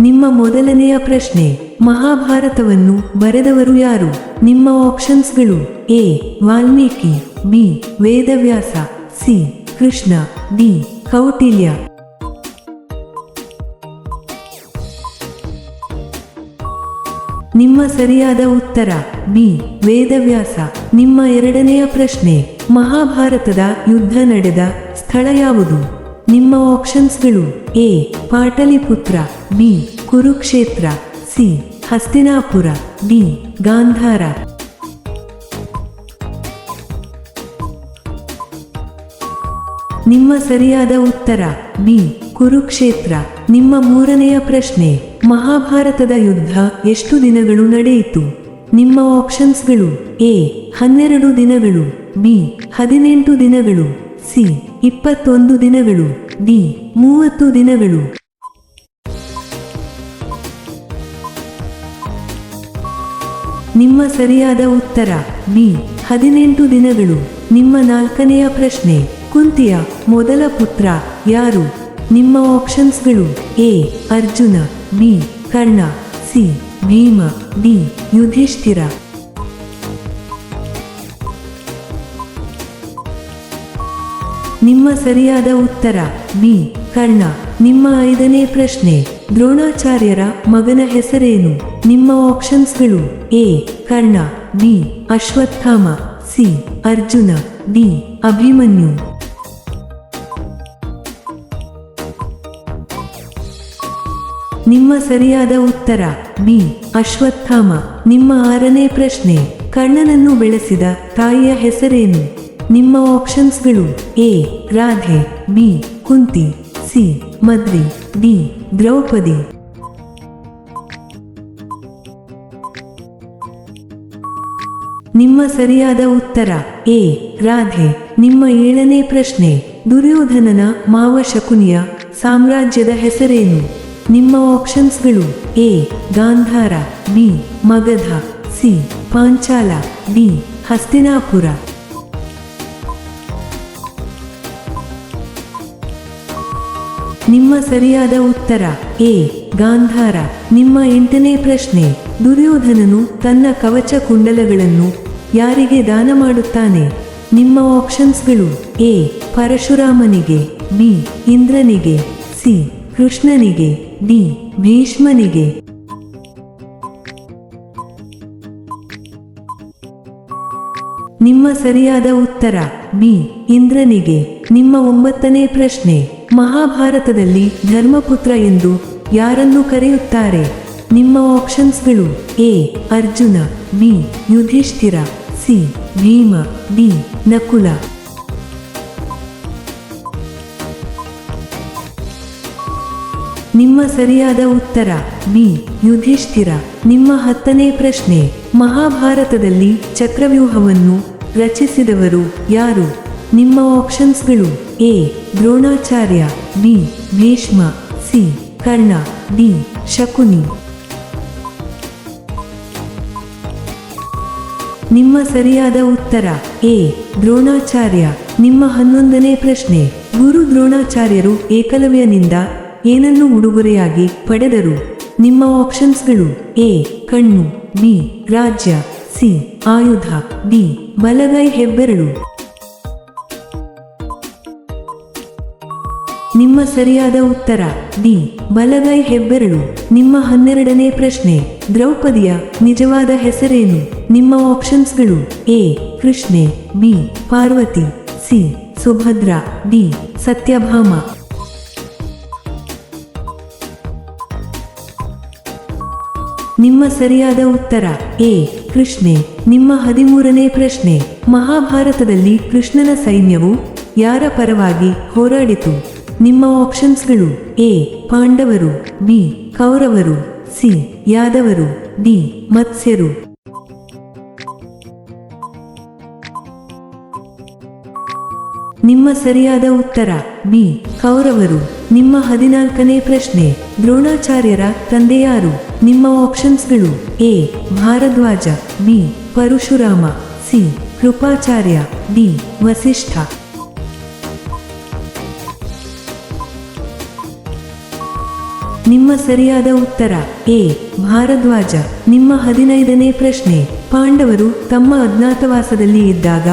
ನಿಮ್ಮ ಮೊದಲನೆಯ ಪ್ರಶ್ನೆ, ಮಹಾಭಾರತವನ್ನು ಬರೆದವರು ಯಾರು? ನಿಮ್ಮ ಆಪ್ಷನ್ಸ್ಗಳು A, Valmiki, B, Vedavyasa, C, Krishna, D, Kautilya. ನಿಮ್ಮ ಸರಿಯಾದ ಉತ್ತರ, ಬಿ, ವೇದವ್ಯಾಸ. ನಿಮ್ಮ ಎರಡನೆಯ ಪ್ರಶ್ನೆ, ಮಹಾಭಾರತದ ಯುದ್ಧ ನಡೆದ ಸ್ಥಳ ಯಾವುದು? ನಿಮ್ಮ ಆಪ್ಷನ್ಸ್ಗಳು A, Pataliputra, B, Kurukshetra, C, Hastinapura, D, Gandhara. ನಿಮ್ಮ ಸರಿಯಾದ ಉತ್ತರ, ಬಿ, ಕುರುಕ್ಷೇತ್ರ. ನಿಮ್ಮ ಮೂರನೆಯ ಪ್ರಶ್ನೆ, ಮಹಾಭಾರತದ ಯುದ್ಧ ಎಷ್ಟು ದಿನಗಳು ನಡೆಯಿತು? ನಿಮ್ಮ ಆಪ್ಷನ್ಸ್ಗಳು ಎ, ಹನ್ನೆರಡು ದಿನಗಳು, ಬಿ, ಹದಿನೆಂಟು ದಿನಗಳು, ಸಿ ಇಪ್ಪತ್ತೊಂದು ದಿನಗಳು. ಡಿ ಮೂವತ್ತು ದಿನಗಳು. ನಿಮ್ಮ ಸರಿಯಾದ ಉತ್ತರ. ಬಿ ಹದಿನೆಂಟು ದಿನಗಳು. ನಿಮ್ಮ ನಾಲ್ಕನೆಯ ಪ್ರಶ್ನೆ. ಕುಂತಿಯ ಮೊದಲ ಪುತ್ರ ಯಾರು? ನಿಮ್ಮ ಆಪ್ಷನ್ಸ್ಗಳು. A. Arjuna. B. Karna. C. Bhima. D. Yudhishthira. ನಿಮ್ಮ ಸರಿಯಾದ ಉತ್ತರ. ಬಿ ಕರ್ಣ. ನಿಮ್ಮ ಐದನೇ ಪ್ರಶ್ನೆ. ದ್ರೋಣಾಚಾರ್ಯರ ಮಗನ ಹೆಸರೇನು? ನಿಮ್ಮ ಆಪ್ಷನ್ಸ್ಗಳು A. Karna. B. Ashwatthama. C. Arjuna. D. Abhimanyu. ನಿಮ್ಮ ಸರಿಯಾದ ಉತ್ತರ. ಬಿ. ಅಶ್ವತ್ಥಾಮ. ನಿಮ್ಮ ಆರನೇ ಪ್ರಶ್ನೆ. ಕರ್ಣನನ್ನು ಬೆಳೆಸಿದ ತಾಯಿಯ ಹೆಸರೇನು? ನಿಮ್ಮ ಆಪ್ಷನ್ಸ್ಗಳು A Radhe B Kunti C Madri D Draupadi ನಿಮ್ಮ ಸರಿಯಾದ ಉತ್ತರ ಎ ರಾಧೆ ನಿಮ್ಮ ಏಳನೇ ಪ್ರಶ್ನೆ, ದುರ್ಯೋಧನನ ಮಾವ ಶಕುನಿಯ ಸಾಮ್ರಾಜ್ಯದ ಹೆಸರೇನು? ನಿಮ್ಮ ಆಪ್ಷನ್ಸ್ಗಳು A Gandhara B Magadha C Panchala D Hastinapura ನಿಮ್ಮ ಸರಿಯಾದ ಉತ್ತರ. ಎ. ಗಾಂಧಾರ. ನಿಮ್ಮ ಎಂಟನೇ ಪ್ರಶ್ನೆ. ದುರ್ಯೋಧನನು ತನ್ನ ಕವಚ ಕುಂಡಲಗಳನ್ನು ಯಾರಿಗೆ ದಾನ ಮಾಡುತ್ತಾನೆ? ನಿಮ್ಮ ಆಪ್ಷನ್ಸ್ಗಳು. ಎ. ಪರಶುರಾಮನಿಗೆ. ಬಿ. ಇಂದ್ರನಿಗೆ. ಸಿ. ಕೃಷ್ಣನಿಗೆ. ಡಿ. ಭೀಷ್ಮನಿಗೆ. ನಿಮ್ಮ ಸರಿಯಾದ ಉತ್ತರ. ಬಿ. ಇಂದ್ರನಿಗೆ. ನಿಮ್ಮ ಒಂಬತ್ತನೇ ಪ್ರಶ್ನೆ. ಮಹಾಭಾರತದಲ್ಲಿ ಧರ್ಮಪುತ್ರ ಎಂದು ಯಾರನ್ನು ಕರೆಯುತ್ತಾರೆ? ನಿಮ್ಮ ಆಪ್ಷನ್ಸ್ಗಳು A. Arjuna, B. Yudhishthira, C. Bhima, D. Nakula. ನಿಮ್ಮ ಸರಿಯಾದ ಉತ್ತರ, ಬಿ. ಯುಧಿಷ್ಠಿರ. ನಿಮ್ಮ ಹತ್ತನೇ ಪ್ರಶ್ನೆ, ಮಹಾಭಾರತದಲ್ಲಿ ಚಕ್ರವ್ಯೂಹವನ್ನು ರಚಿಸಿದವರು ಯಾರು? ನಿಮ್ಮ ಆಪ್ಷನ್ಸ್ಗಳು A, Dronacharya, B, Bhishma, C, Karna, D, Shakuni. ನಿಮ್ಮ ಸರಿಯಾದ ಉತ್ತರ, ಎ, ದ್ರೋಣಾಚಾರ್ಯ. ನಿಮ್ಮ ಹನ್ನೊಂದನೇ ಪ್ರಶ್ನೆ, ಗುರು ದ್ರೋಣಾಚಾರ್ಯರು ಏಕಲವ್ಯನಿಂದ ಏನನ್ನು ಉಡುಗೊರೆಯಾಗಿ ಪಡೆದರು? ನಿಮ್ಮ ಆಪ್ಷನ್ಸ್ಗಳು ಎ, ಕಣ್ಣು, ಬಿ, ರಾಜ್ಯ, ಸಿ, ಆಯುಧ, ಡಿ, ಬಲಗೈ ಹೆಬ್ಬೆರಳು. ನಿಮ್ಮ ಸರಿಯಾದ ಉತ್ತರ. ಡಿ. ಬಲಗೈ ಹೆಬ್ಬೆರಳು. ನಿಮ್ಮ ಹನ್ನೆರಡನೇ ಪ್ರಶ್ನೆ. ದ್ರೌಪದಿಯ ನಿಜವಾದ ಹೆಸರೇನು? ನಿಮ್ಮ ಆಪ್ಷನ್ಸ್ಗಳು A. Krishne, B. Parvati, C. Subhadra, D. Satyabhama. ನಿಮ್ಮ ಸರಿಯಾದ ಉತ್ತರ. ಎ. ಕೃಷ್ಣೆ. ನಿಮ್ಮ ಹದಿಮೂರನೇ ಪ್ರಶ್ನೆ. ಮಹಾಭಾರತದಲ್ಲಿ ಕೃಷ್ಣನ ಸೈನ್ಯವು ಯಾರ ಪರವಾಗಿ ಹೋರಾಡಿತು? ನಿಮ್ಮ ಆಪ್ಷನ್ಸ್ಗಳು ಎ ಪಾಂಡವರು ಬಿ ಕೌರವರು ಸಿ ಯಾದವರು ಡಿ ಮತ್ಸ್ಯರು. ನಿಮ್ಮ ಸರಿಯಾದ ಉತ್ತರ ಬಿ ಕೌರವರು. ನಿಮ್ಮ ಹದಿನಾಲ್ಕನೇ ಪ್ರಶ್ನೆ, ದ್ರೋಣಾಚಾರ್ಯರ ತಂದೆಯಾರು. ನಿಮ್ಮ ಆಪ್ಷನ್ಸ್ಗಳು A Bharadwaja B Parashurama C Kripacharya D Vasishtha. ನಿಮ್ಮ ಸರಿಯಾದ ಉತ್ತರ, ಎ, ಭಾರದ್ವಾಜ. ನಿಮ್ಮ ಹದಿನೈದನೇ ಪ್ರಶ್ನೆ, ಪಾಂಡವರು ತಮ್ಮ ಅಜ್ಞಾತವಾಸದಲ್ಲಿ ಇದ್ದಾಗ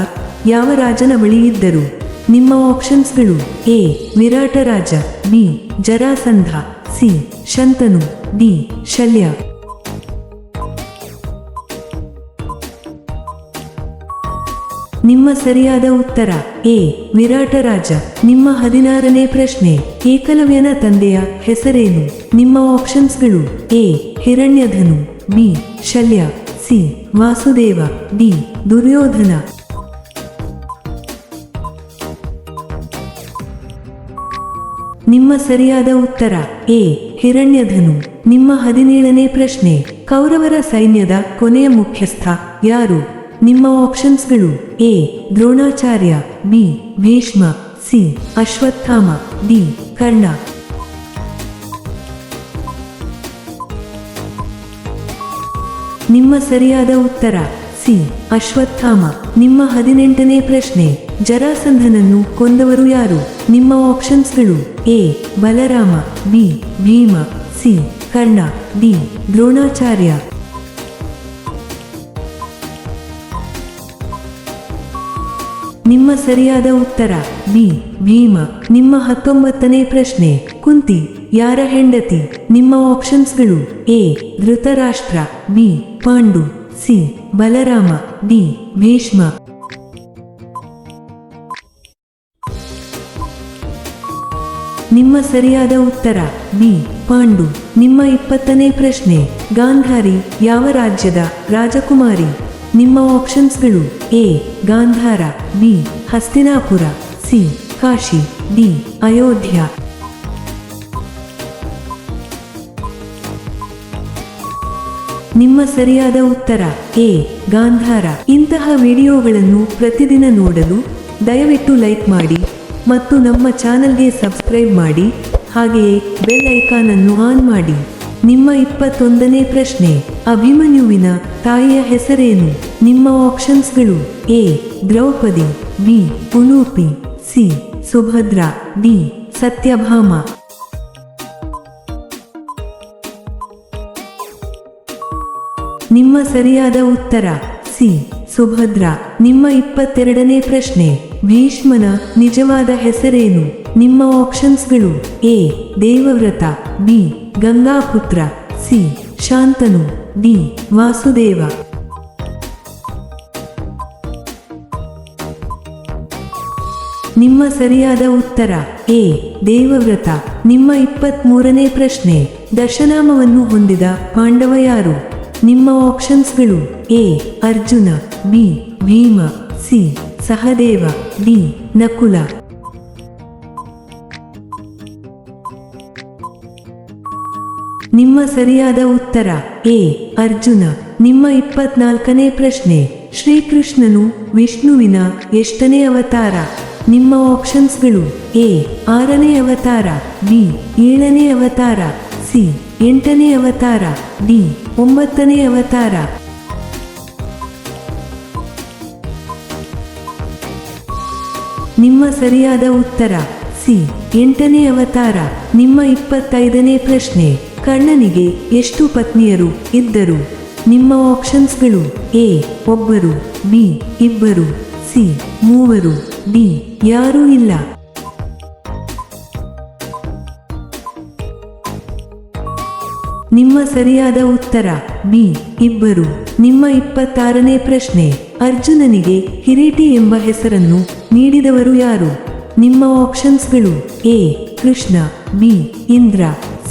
ಯಾವ ರಾಜನ ಬಳಿ ಇದ್ದರು? ನಿಮ್ಮ ಆಪ್ಷನ್ಸ್ಗಳು A Virata Raja B, Jarasandha, C, Shantanu, D, Shalya. ನಿಮ್ಮ ಸರಿಯಾದ ಉತ್ತರ, ಎ ವಿರಾಟ ರಾಜ ನಿಮ್ಮ ಹದಿನಾರನೇ ಪ್ರಶ್ನೆ, ಏಕಲವ್ಯನ ತಂದೆಯ ಹೆಸರೇನು? ನಿಮ್ಮ ಆಪ್ಷನ್ಸ್ಗಳು A, Hiranyadhanu, B, Shalya, C, Vasudeva, D, Duryodhana. ನಿಮ್ಮ ಸರಿಯಾದ ಉತ್ತರ, ಎ, ಹಿರಣ್ಯಧನು. ನಿಮ್ಮ ಹದಿನೇಳನೇ ಪ್ರಶ್ನೆ, ಕೌರವರ ಸೈನ್ಯದ ಕೊನೆಯ ಮುಖ್ಯಸ್ಥ ಯಾರು? ನಿಮ್ಮ ಆಪ್ಷನ್ಸ್ಗಳು A, Dronacharya, B, Bhishma, C, Ashwatthama, D, Karna. ನಿಮ್ಮ ಸರಿಯಾದ ಉತ್ತರ, ಸಿ, ಅಶ್ವತ್ಥಾಮ. ನಿಮ್ಮ ಹದಿನೆಂಟನೇ ಪ್ರಶ್ನೆ, ಜರಾಸಂಧನನ್ನು ಕೊಂದವರು ಯಾರು? ನಿಮ್ಮ ಆಪ್ಷನ್ಸ್ಗಳು A, Balarama, B, Bhima, C, Karna, D, Dronacharya. ನಿಮ್ಮ ಸರಿಯಾದ ಉತ್ತರ ಬಿ ಭೀಮ. ನಿಮ್ಮ ಹತ್ತೊಂಬತ್ತನೇ ಪ್ರಶ್ನೆ, ಕುಂತಿ. ಯಾರ ಹೆಂಡತಿ? ನಿಮ್ಮ ಆಪ್ಷನ್ಸ್ಗಳು A, Dhritarashtra, B, Pandu, C, Balarama, D, Bhishma. ನಿಮ್ಮ ಸರಿಯಾದ ಉತ್ತರ, ಬಿ, ಪಾಂಡು. ನಿಮ್ಮ ಇಪ್ಪತ್ತನೇ ಪ್ರಶ್ನೆ, ಗಾಂಧಾರಿ, ಯಾವ ರಾಜ್ಯದ ರಾಜಕುಮಾರಿ? ನಿಮ್ಮ ಆಪ್ಷನ್ಸ್ಗಳು A Gandhara B Hastinapura C Kashi D Ayodhya ನಿಮ್ಮ ಸರಿಯಾದ ಉತ್ತರ ಎ ಗಾಂಧಾರ ಇಂತಹ ವಿಡಿಯೋಗಳನ್ನು ಪ್ರತಿದಿನ ನೋಡಲು ದಯವಿಟ್ಟು ಲೈಕ್ ಮಾಡಿ ಮತ್ತು ನಮ್ಮ ಚಾನಲ್ಗೆ ಸಬ್ಸ್ಕ್ರೈಬ್ ಮಾಡಿ, ಹಾಗೆಯೇ ಬೆಲ್ ಐಕಾನ್ ಅನ್ನು ಆನ್ ಮಾಡಿ. ನಿಮ್ಮ ಇಪ್ಪತ್ತೊಂದನೇ ಪ್ರಶ್ನೆ. ಅಭಿಮನ್ಯುವಿನ ತಾಯಿಯ ಹೆಸರೇನು? ನಿಮ್ಮ ಆಪ್ಷನ್ಸ್ಗಳು A, Draupadi, B Ulupi C, Subhadra, D, Satyabhama. ನಿಮ್ಮ ಸರಿಯಾದ ಉತ್ತರ, ಸಿ, ಸುಭದ್ರ. ನಿಮ್ಮ ಇಪ್ಪತ್ತೆರಡನೇ ಪ್ರಶ್ನೆ, ಭೀಷ್ಮನ ನಿಜವಾದ ಹೆಸರೇನು? ನಿಮ್ಮ ಆಪ್ಷನ್ಸ್ಗಳು A, Devavrata, B, Gangaputra, C, Shantanu. D Vasudeva. ನಿಮ್ಮ ಸರಿಯಾದ ಉತ್ತರ, ಎ, ದೇವವ್ರತ. ನಿಮ್ಮ ಇಪ್ಪತ್ಮೂರನೇ ಪ್ರಶ್ನೆ, ದಶನಾಮವನ್ನು ಹೊಂದಿದ ಪಾಂಡವ ಯಾರು? ನಿಮ್ಮ ಆಪ್ಷನ್ಸ್ಗಳು, A, Arjuna, B, Bhima, C, Sahadeva, D, Nakula. ನಿಮ್ಮ ಸರಿಯಾದ ಉತ್ತರ, ಎ, ಅರ್ಜುನ. ನಿಮ್ಮ ಇಪ್ಪತ್ನಾಲ್ಕನೇ ಪ್ರಶ್ನೆ, ಶ್ರೀಕೃಷ್ಣನು ವಿಷ್ಣುವಿನ ಎಷ್ಟನೇ ಅವತಾರ? ನಿಮ್ಮ ಆಪ್ಷನ್ಸ್ಗಳು ಎ, ಆರನೇ ಅವತಾರ, ಬಿ, ಏಳನೇ ಅವತಾರ, ಸಿ, ಎಂಟನೇ ಅವತಾರ, ಡಿ, ಒಂಬತ್ತನೇ ಅವತಾರ? ನಿಮ್ಮ ಸರಿಯಾದ ಉತ್ತರ, ಸಿ, ಎಂಟನೇ ಅವತಾರ. ನಿಮ್ಮ ಇಪ್ಪತ್ತೈದನೇ ಪ್ರಶ್ನೆ ಕರ್ಣನಿಗೆ ಎಷ್ಟು ಪತ್ನಿಯರು ಇದ್ದರು? ನಿಮ್ಮ ಆಪ್ಷನ್ಸ್ಗಳು ಎ, ಒಬ್ಬರು, ಬಿ, ಇಬ್ಬರು, ಸಿ, ಮೂವರು, ಡಿ, ಯಾರೂ ಇಲ್ಲ. ನಿಮ್ಮ ಸರಿಯಾದ ಉತ್ತರ, ಬಿ, ಇಬ್ಬರು. ನಿಮ್ಮ ಇಪ್ಪತ್ತಾರನೇ ಪ್ರಶ್ನೆ, ಅರ್ಜುನನಿಗೆ ಕಿರೀಟಿ ಎಂಬ ಹೆಸರನ್ನು ನೀಡಿದವರು ಯಾರು? ನಿಮ್ಮ ಆಪ್ಷನ್ಸ್ಗಳು A, Krishna, B, Indra,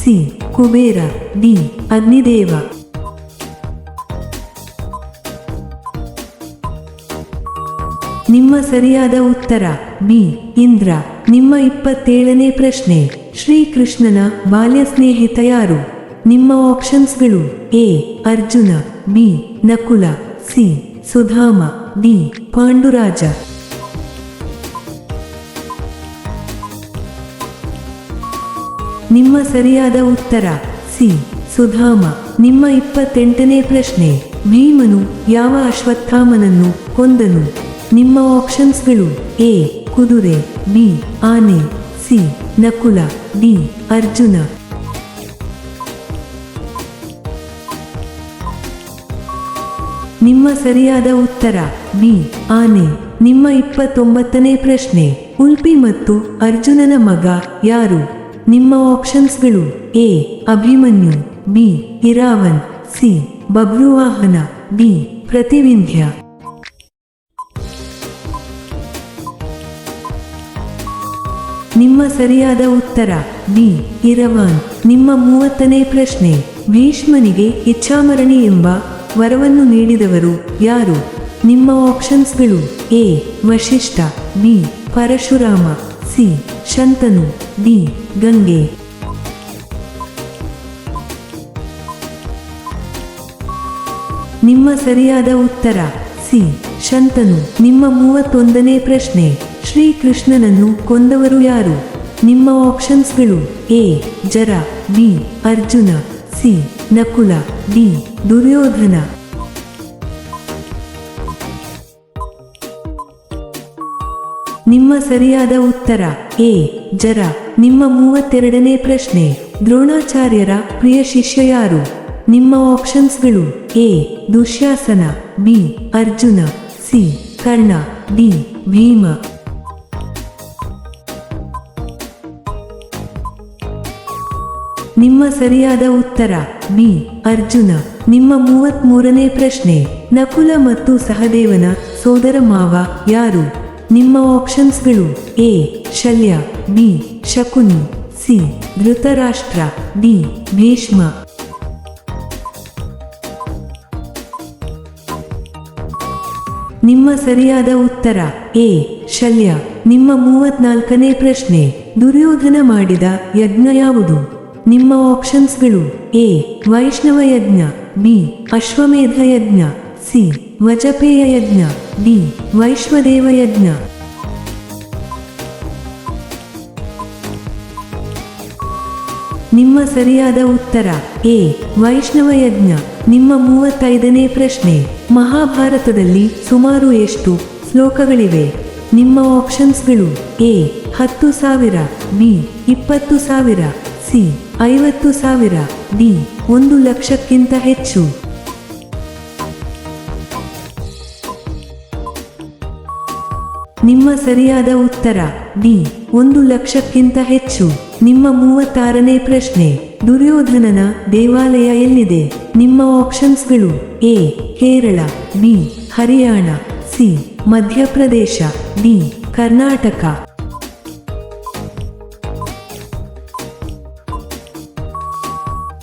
C. Kubera D Agnideva ನಿಮ್ಮ ಸರಿಯಾದ ಉತ್ತರ ಬಿ ಇಂದ್ರ. ನಿಮ್ಮ ಇಪ್ಪತ್ತೇಳನೇ ಪ್ರಶ್ನೆ, ಶ್ರೀಕೃಷ್ಣನ ಬಾಲ್ಯ ಸ್ನೇಹಿತ ಯಾರು ನಿಮ್ಮ ಆಪ್ಷನ್ಸ್ಗಳು A, Arjuna B Nakula, C, Sudhama, D, Panduraja. ನಿಮ್ಮ ಸರಿಯಾದ ಉತ್ತರ. ಸಿ. ಸುಧಾಮ. ನಿಮ್ಮ ಇಪ್ಪತ್ತೆಂಟನೇ ಪ್ರಶ್ನೆ. ಭೀಮನು ಯಾವ ಅಶ್ವತ್ಥಾಮನನ್ನು ಹೊಂದನು ನಿಮ್ಮ ಆಪ್ಷನ್ಸ್ಗಳು ಎ. ಕುದುರೆ, ಬಿ. ಆನೆ, ಸಿ. ನಕುಲ, ಡಿ. ಅರ್ಜುನ. ನಿಮ್ಮ ಸರಿಯಾದ ಉತ್ತರ, ಬಿ. ಆನೆ. ನಿಮ್ಮ ಇಪ್ಪತ್ತೊಂಬತ್ತನೇ ಪ್ರಶ್ನೆ. ಉಲ್ಪಿ ಮತ್ತು ಅರ್ಜುನನ ಮಗ ಯಾರು? ನಿಮ್ಮ ಆಪ್ಷನ್ಸ್ಗಳು A Abhimanyu B Iravan C Babruvahana B Prativindhya. ನಿಮ್ಮ ಸರಿಯಾದ ಉತ್ತರ ಬಿ ಇರವಾನ್ ನಿಮ್ಮ ಮೂವತ್ತನೇ ಪ್ರಶ್ನೆ, ಭೀಷ್ಮನಿಗೆ ಇಚ್ಛಾಮರಣಿ ಎಂಬ ವರವನ್ನು ನೀಡಿದವರು ಯಾರು? ನಿಮ್ಮ ಆಪ್ಷನ್ಸ್ಗಳು A Vashishtha B Parashurama C Shantanu. D Gange ನಿಮ್ಮ ಸರಿಯಾದ ಉತ್ತರ, ಸಿ. ಶಂತನು, ನಿಮ್ಮ ಮೂವತ್ತೊಂದನೇ ಪ್ರಶ್ನೆ. ಶ್ರೀಕೃಷ್ಣನನ್ನು ಕೊಂದವರು ಯಾರು? ನಿಮ್ಮ ಆಪ್ಷನ್ಸ್ಗಳು, A. Jara, B. Arjuna, C. Nakula, D. Duryodhana. ನಿಮ್ಮ ಸರಿಯಾದ ಉತ್ತರ, ಎ. ಜರ. ನಿಮ್ಮ ಮೂವತ್ತೆರಡನೇ ಪ್ರಶ್ನೆ. ದ್ರೋಣಾಚಾರ್ಯರ ಪ್ರಿಯ ಶಿಷ್ಯ ಯಾರು? ನಿಮ್ಮ ಆಪ್ಷನ್ಸ್ಗಳು A Dushasana B Arjuna C Karna D Bhima. ನಿಮ್ಮ ಸರಿಯಾದ ಉತ್ತರ ಬಿ ಅರ್ಜುನ. ನಿಮ್ಮ ಮೂವತ್ಮೂರನೇ ಪ್ರಶ್ನೆ. ನಕುಲ ಮತ್ತು ಸಹದೇವನ ಸೋದರ ಮಾವ ಯಾರು? ನಿಮ್ಮ ಆಪ್ಷನ್ಸ್ಗಳು A Shalya B Shakuni, C, Dhritarashtra, D, Bhishma. ನಿಮ್ಮ ಸರಿಯಾದ ಉತ್ತರ, ಎ, ಶಲ್ಯ. ನಿಮ್ಮ ಮೂವತ್ನಾಲ್ಕನೇ ಪ್ರಶ್ನೆ, ದುರ್ಯೋಧನ ಮಾಡಿದ ಯಜ್ಞ ಯಾವುದು? ನಿಮ್ಮ ಆಪ್ಷನ್ಸ್ಗಳು ಎ, ವೈಷ್ಣವ ಯಜ್ಞ, ಬಿ, ಅಶ್ವಮೇಧ ಯಜ್ಞ, ಸಿ, ವಜಪೇಯ ಯಜ್ಞ, ಡಿ ವೈಶ್ವದೇವ ಯಜ್ಞ. ನಿಮ್ಮ ಸರಿಯಾದ ಉತ್ತರ, ಎ, ವೈಷ್ಣವ ಯಜ್ಞ. ನಿಮ್ಮ ಮೂವತ್ತೈದನೇ ಪ್ರಶ್ನೆ, ಮಹಾಭಾರತದಲ್ಲಿ ಸುಮಾರು ಎಷ್ಟು ಶ್ಲೋಕಗಳಿವೆ? ನಿಮ್ಮ ಆಪ್ಷನ್ಸ್ಗಳು ಎ, ಹತ್ತು ಸಾವಿರ, ಬಿ, ಇಪ್ಪತ್ತು ಸಾವಿರ, ಸಿ, ಐವತ್ತು ಸಾವಿರ, ಡಿ, ಒಂದು ಲಕ್ಷಕ್ಕಿಂತ ಹೆಚ್ಚು. ನಿಮ್ಮ ಸರಿಯಾದ ಉತ್ತರ ಡಿ ಒಂದು ಲಕ್ಷಕ್ಕಿಂತ ಹೆಚ್ಚು. ನಿಮ್ಮ ಮೂವತ್ತಾರನೇ ಪ್ರಶ್ನೆ. ದುರ್ಯೋಧನನ ದೇವಾಲಯ ಎಲ್ಲಿದೆ? ನಿಮ್ಮ ಆಪ್ಷನ್ಸ್ಗಳು A, Kerala, B, Haryana, C, Madhya Pradesh, D, Karnataka.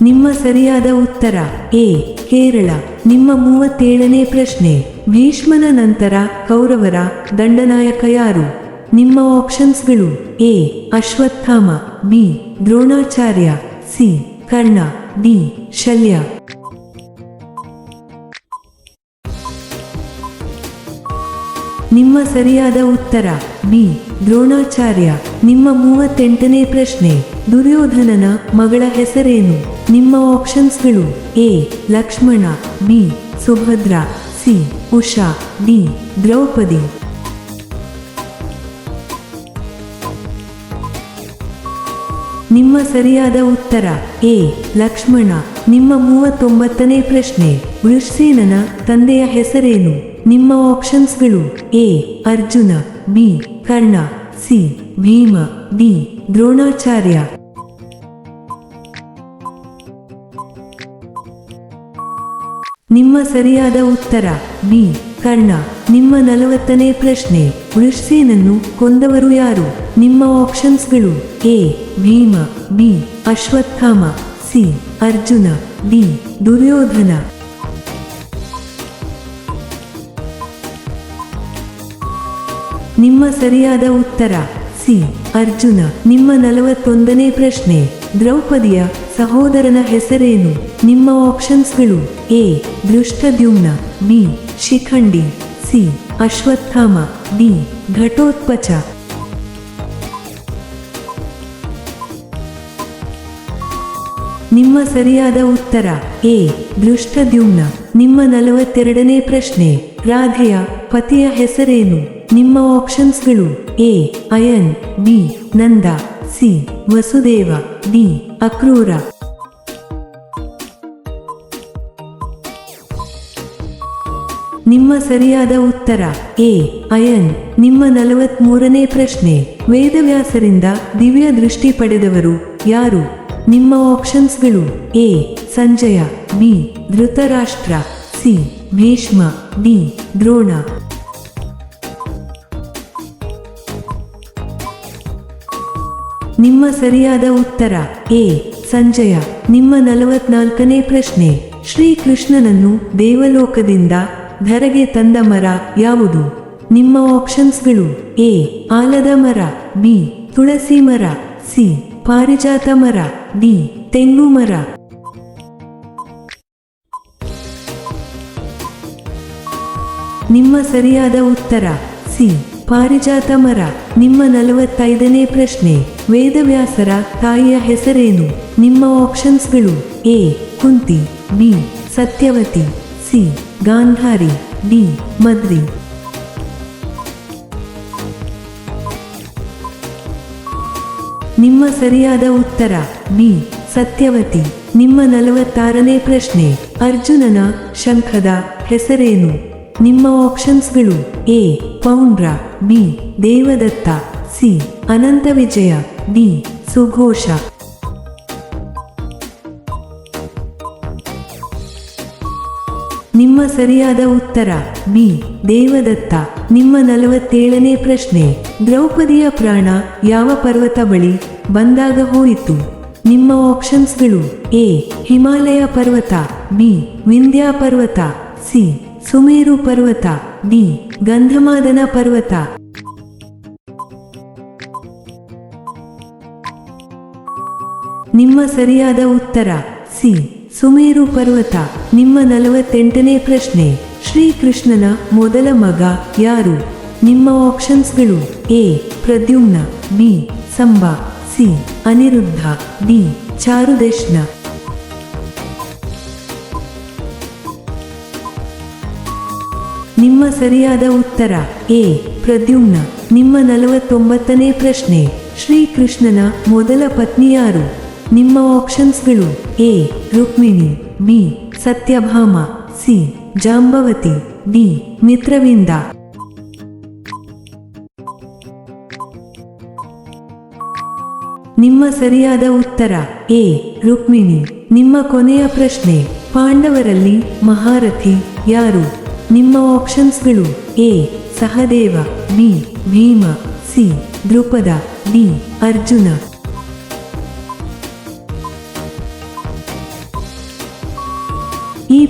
ನಿಮ್ಮ ಸರಿಯಾದ ಉತ್ತರ ಎ, ಕೇರಳ. ನಿಮ್ಮ ಮೂವತ್ತೇಳನೇ ಪ್ರಶ್ನೆ. ಭೀಷ್ಮನ ನಂತರ ಕೌರವರ ದಂಡನಾಯಕ ಯಾರು? ನಿಮ್ಮ ಆಪ್ಷನ್ಸ್ಗಳು A Ashwatthama B Dronacharya C Karna D Shalya. ನಿಮ್ಮ ಸರಿಯಾದ ಉತ್ತರ ಬಿ ದ್ರೋಣಾಚಾರ್ಯ. ನಿಮ್ಮ ಮೂವತ್ತೆಂಟನೇ ಪ್ರಶ್ನೆ, ದುರ್ಯೋಧನನ ಮಗಳ ಹೆಸರೇನು? ನಿಮ್ಮ ಆಪ್ಷನ್ಸ್ಗಳು A Lakshmana B Subhadra C Usha D Draupadi. ನಿಮ್ಮ ಸರಿಯಾದ ಉತ್ತರ, ಎ, ಲಕ್ಷ್ಮಣ. ನಿಮ್ಮ ಮೂವತ್ತೊಂಬತ್ತನೇ ಪ್ರಶ್ನೆ, ವೃಷಸೇನನ ತಂದೆಯ ಹೆಸರೇನು? ನಿಮ್ಮ ಆಪ್ಷನ್ಸ್ಗಳು A, Arjuna, B, Karna, C, Bhima, D, Dronacharya. ನಿಮ್ಮ ಸರಿಯಾದ ಉತ್ತರ, ಬಿ, ಕರ್ಣ. ನಿಮ್ಮ ನಲವತ್ತನೇ ಪ್ರಶ್ನೆ ವೃಷಸೇನನ್ನು ಕೊಂದವರು ಯಾರು? ನಿಮ್ಮ ಆಪ್ಷನ್ಸ್ಗಳು A, Bhima, B, Ashwatthama, C, Arjuna, D, Duryodhana. ನಿಮ್ಮ ಸರಿಯಾದ ಉತ್ತರ, ಸಿ, ಅರ್ಜುನ. ನಿಮ್ಮ ನಲವತ್ತೊಂದನೇ ಪ್ರಶ್ನೆ, ದ್ರೌಪದಿಯ ಸಹೋದರನ ಹೆಸರೇನು? ನಿಮ್ಮ ಆಪ್ಷನ್ಸ್ಗಳು A Dhrishtadyumna B, Shikhandi, C, Ashwatthama. D Ghatotkacha ನಿಮ್ಮ ಸರಿಯಾದ ಉತ್ತರ, ಎ, ದೃಷ್ಟದ್ಯುಮ್ನ. ನಿಮ್ಮ ನಲವತ್ತೆರಡನೇ ಪ್ರಶ್ನೆ, ರಾಧೆಯ ಪತಿಯ ಹೆಸರೇನು? ನಿಮ್ಮ ಆಪ್ಷನ್ಸ್ಗಳು A, Ayan, B, Nanda, C, Vasudeva, D, Akrura. ನಿಮ್ಮ ಸರಿಯಾದ ಉತ್ತರ. ಎ. ಅಯನ್. ನಿಮ್ಮ ನಲವತ್ಮೂರನೇ ಪ್ರಶ್ನೆ. ವೇದವ್ಯಾಸರಿಂದ ದಿವ್ಯ ದೃಷ್ಟಿ ಪಡೆದವರು ಯಾರು? ನಿಮ್ಮ ಆಪ್ಷನ್ಸ್ಗಳು. A. Sanjaya. B. Dhritarashtra. C. Bhishma. D. Drona. ನಿಮ್ಮ ಸರಿಯಾದ ಉತ್ತರ. ಎ. ಸಂಜಯ. ನಿಮ್ಮ ನಲವತ್ನಾಲ್ಕನೇ ಪ್ರಶ್ನೆ. ಶ್ರೀಕೃಷ್ಣನನ್ನು ದೇವಲೋಕದಿಂದ ಧರೆಗೆ ತಂದ ಮರ ಯಾವುದು? ನಿಮ್ಮ ಆಪ್ಷನ್ಸ್ಗಳು ಎ. ಆಲದ ಮರ, ಬಿ. ತುಳಸಿ ಮರ, ಸಿ. ಪಾರಿಜಾತ ಮರ, ಡಿ. ತೆಂಗು ಮರ. ನಿಮ್ಮ ಸರಿಯಾದ ಉತ್ತರ, ಸಿ. ಪಾರಿಜಾತ ಮರ. ನಿಮ್ಮ ನಲವತ್ತೈದನೇ ಪ್ರಶ್ನೆ. ವೇದವ್ಯಾಸರ ತಾಯಿಯ ಹೆಸರೇನು? ನಿಮ್ಮ ಆಪ್ಷನ್ಸ್ಗಳು A. Kunti, B. Satyavati. C, Gandhari, D, Madri. ನಿಮ್ಮ ಸರಿಯಾದ ಉತ್ತರ, ಬಿ, ಸತ್ಯವತಿ. ನಿಮ್ಮ ನಲವತ್ತಾರನೇ ಪ್ರಶ್ನೆ, ಅರ್ಜುನನ ಶಂಖದ ಹೆಸರೇನು? ನಿಮ್ಮ ಆಪ್ಷನ್ಸ್ಗಳು A, Paundra, B, Devadatta, C, Ananta Vijaya, D, ಸುಘೋಷ. ನಿಮ್ಮ ಸರಿಯಾದ ಉತ್ತರ ಬಿ ದೇವದತ್ತ. ನಿಮ್ಮ ನಲವತ್ತೇಳನೇ ಪ್ರಶ್ನೆ, ದ್ರೌಪದಿಯ ಪ್ರಾಣ ಯಾವ ಪರ್ವತ ಬಳಿ ಬಂದಾಗ ಹೋಯಿತು? ನಿಮ್ಮ ಆಪ್ಷನ್ಸ್ಗಳು ಎ, ಹಿಮಾಲಯ ಪರ್ವತ, ಬಿ, ವಿಂಧ್ಯ ಪರ್ವತ, ಸಿ, ಸುಮೇರು ಪರ್ವತ, ಡಿ, ಗಂಧಮಾದನ ಪರ್ವತ. ನಿಮ್ಮ ಸರಿಯಾದ ಉತ್ತರ, ಸಿ ಸುಮೇರು ಪರ್ವತ, ನಿಮ್ಮ ನಲವತ್ತೆಂಟನೇ ಪ್ರಶ್ನೆ. ಶ್ರೀಕೃಷ್ಣನ ಮೊದಲ ಮಗ ಯಾರು? ನಿಮ್ಮ ಆಪ್ಷನ್ಸ್ಗಳು A, Pradyumna, B, Samba, C, Aniruddha, D, Charudeshna. ನಿಮ್ಮ ಸರಿಯಾದ ಉತ್ತರ ಎ, ಪ್ರದ್ಯುಮ್ನ. ನಿಮ್ಮ ನಲವತ್ತೊಂಬತ್ತನೇ ಪ್ರಶ್ನೆ. ಶ್ರೀಕೃಷ್ಣನ ಮೊದಲ ಪತ್ನಿ ಯಾರು? ನಿಮ್ಮ ಆಪ್ಷನ್ಸ್ಗಳು A Rukmini B Satyabhama C Jambavati D Mitravinda ನಿಮ್ಮ ಸರಿಯಾದ ಉತ್ತರ ಎ ರುಕ್ಮಿಣಿ ನಿಮ್ಮ ಕೊನೆಯ ಪ್ರಶ್ನೆ, ಪಾಂಡವರಲ್ಲಿ ಮಹಾರಥಿ ಯಾರು? ನಿಮ್ಮ ಆಪ್ಷನ್ಸ್ಗಳು A Sahadeva B Bhima C Drupada D Arjuna.